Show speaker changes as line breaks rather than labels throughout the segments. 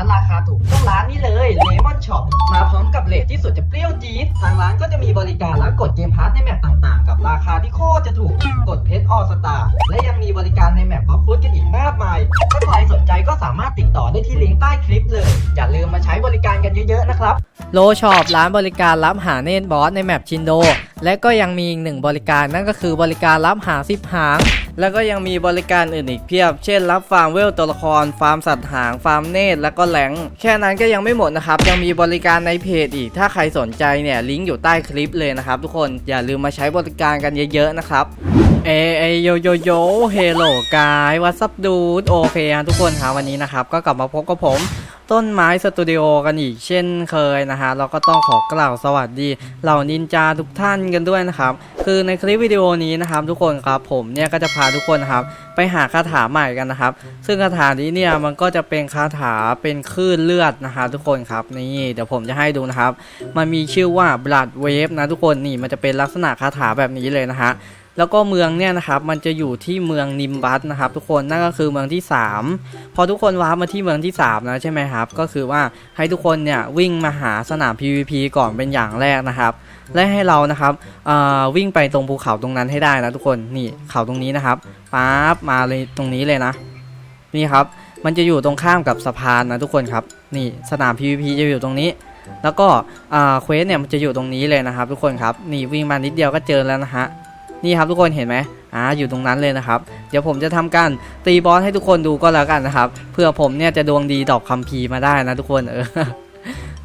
านราร์ทราคาถูกต้องร้านนี้เลยเลมอนช็อปมาพร้อมกับเลทที่สุดจะเปรี้ยวจี๊ดทางร้านก็จะมีบริการรับกดเกมพาร์ทในแมปต่างๆ กับราคาที่โคตรจะถูกกดเพชรออสตาและยังมีบริการในแมปบล็อกฟุตกันอีกมากมาย ถ้าใครสนใจก็สามารถติดต่อได้ที่ลิงก์ใต้คลิปเลย อย่าลืมมาใช้บริการกันเยอะๆนะครับโลช็อปร้านบริการรับหาเนตบอสในแมปชินโด และก็ยังมีอีกหนึ่งบริการนั่นก็คือบริการรับหาสิบหาง แล้วก็ยังมีบริการอื่นอีกเพียบ เช่น รับฟาร์มเวลตัวละคร ฟาร์มสัตว์หาง ฟาร์มเนตแล้วก็แหลง แค่นั้นก็ยังไม่หมดนะครับ ยังมีบริการในเพจอีก ถ้าใครสนใจเนี่ยลิงก์อยู่ใต้คลิปเลยนะครับทุกคน อย่าลืมมาใช้บริการกันเยอะๆนะครับเอเอโยโยโยเฮลโลกายวัสับดูดโอเคทุกคนครับวันนี้นะครับ ก็กลับมาพบกับผม ต้นไม้สตูดิโอกันอีกเช่นเคยนะฮะเราก็ต้องขอกล่าวสวัสดีเหล่านินจาทุกท่านกันด้วยนะครับ คือในคลิปวิดีโอนี้นะครับทุกคนครับผมเนี่ยก็จะพาทุกคนครับไปหาคาถาใหม่กันนะครับ ซึ่งคาถานี้เนี่ยมันก็จะเป็นคาถาเป็นคลื่นเลือดนะฮะทุกคนครับนี่เดี๋ยวผมจะให้ดูนะครับ มันมีชื่อว่า blood wave นะทุกคนนี่มันจะเป็นลักษณะคาถาแบบนี้เลยนะฮะ แล้วก็เมืองเนี่ยนะครับมันจะอยู่ที่เมืองนิมบัสนะครับทุกคนนั่นก็คือเมืองที่ 3 พอทุกคนว้าร์ปมาที่เมืองที่3แล้วใช่ไหมครับก็คือว่าให้ทุกคนเนี่ยวิ่งมาหาสนาม PVP ก่อนเป็นอย่างแรกนะครับและให้เรานะครับวิ่งไปตรงภูเขาตรงนั้นให้ได้นะทุกคนนี่เขาตรงนี้นะครับปั๊บมาเลยตรงนี้เลยนะ นี่ครับมันจะอยู่ตรงข้ามกับสะพานนะทุกคนครับนี่สนาม PVP จะอยู่ตรงนี้ แล้วก็เควสเนี่ยมันจะอยู่ตรงนี้เลยนะครับ ทุกคนครับนี่วิ่งมานิดเดียวก็เจอแล้วนะฮะ นี่ครับทุกคนเห็นไหมอ่าอยู่ตรงนั้นเลยนะครับ เดี๋ยวผมจะทำการตีบอสให้ทุกคนดูก็แล้วกันนะครับ เพื่อผมเนี่ยจะดวงดีดอกคัมภีร์มาได้นะทุกคนเออ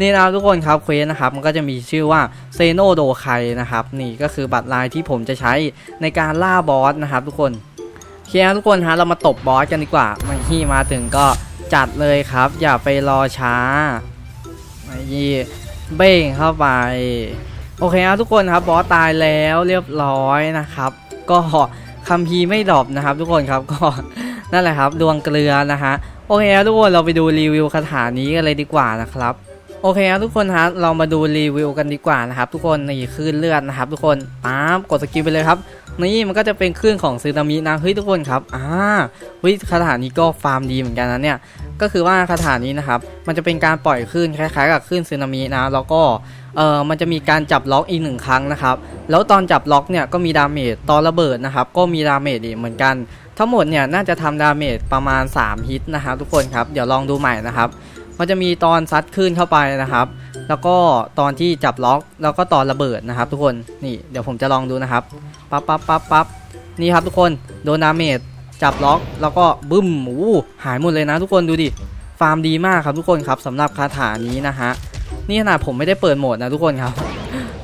นี่นะทุกคนครับเควสนะครับมันก็จะมีชื่อว่าเซโนโดไคนะครับนี่ก็คือบัตรลายที่ผมจะใช้ในการล่าบอสนะครับ ทุกคนโอเคครับทุกคนฮะเรามาตบบอสกันดีกว่ามาที่มาถึงก็จัดเลยครับ อย่าไปรอช้ามายี่เบ้งเข้าไป โอเคครับทุกคนครับบอสตายแล้วเรียบร้อยนะครับ ก็คัมภีไม่ดรอปนะครับ ทุกคนครับก็นั่นแหละครับดวงเกลือนะฮะโอเคครับทุกคนเราไปดูรีวิวคาถานี้กันเลยดีกว่านะครับโอเคครับทุกคนฮะเรามาดูรีวิวกันดีกว่านะครับ ทุกคนนี่คลื่นเลือดนะครับ ทุกคนปั๊บกดสกิลไปเลยครับนี่มันก็จะเป็นคลื่นของซึนามินะเฮ้ยทุกคนครับอ่าเฮ้ยคาถานี้ก็ฟาร์มดีเหมือนกันนะเนี่ย ก็คือว่าคาถานี้นะครับ มันจะเป็นการปล่อยคลื่นคล้ายๆกับคลื่นซึนามินะ แล้วก็เออมันจะมีการจับล็อกอีกหนึ่งครั้งนะครับ แล้วตอนจับล็อกเนี่ยก็มีดาเมจตอนระเบิดนะครับ ก็มีดาเมจอีกเหมือนกัน ทั้งหมดเนี่ยน่าจะทำดาเมจประมาณ 3 ฮิตนะครับทุกคนครับ เดี๋ยวลองดูใหม่นะครับ มันจะมีตอนซัดคลื่นเข้าไปนะครับ แล้วก็ตอนที่จับล็อก แล้วก็ตอนระเบิดนะครับ ทุกคน นี่เดี๋ยวผมจะลองดูนะครับ ปั๊บปั๊บปั๊บปั๊บนี่ครับทุกคน โดนดาเมจ จับล็อกแล้วก็บึ้มหมูหายหมดเลยนะทุกคนดูดิ ฟาร์มดีมากครับทุกคนครับสำหรับคาถานี้นะฮะ นี่ขนาดผมไม่ได้เปิดโหมดนะทุกคนครับ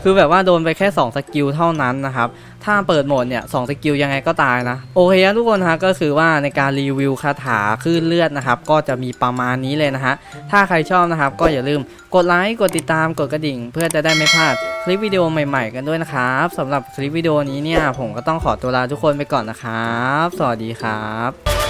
คือแบบว่าโดนไปแค่ 2 สกิลเท่านั้นนะครับ ถ้าเปิดโหมดเนี่ยสสกิลยังไงก็ตายนะ โอเคครับทุกคนฮะก็คือว่าในการรีวิวคาถาคลื่นเลือดนะครับ ก็จะมีประมาณนี้เลยนะฮะ ถ้าใครชอบนะครับ ก็อย่าลืมกดไลค์ กดติดตาม กดกระดิ่ง เพื่อจะได้ไม่พลาดคลิปวิดีโอใหม่ๆ กันด้วยนะครับสำหรับคลิปวิดีโอนี้เนี่ยผมก็ต้องขอตัวลาทุกคนไปก่อนนะครับ สวัสดีครับ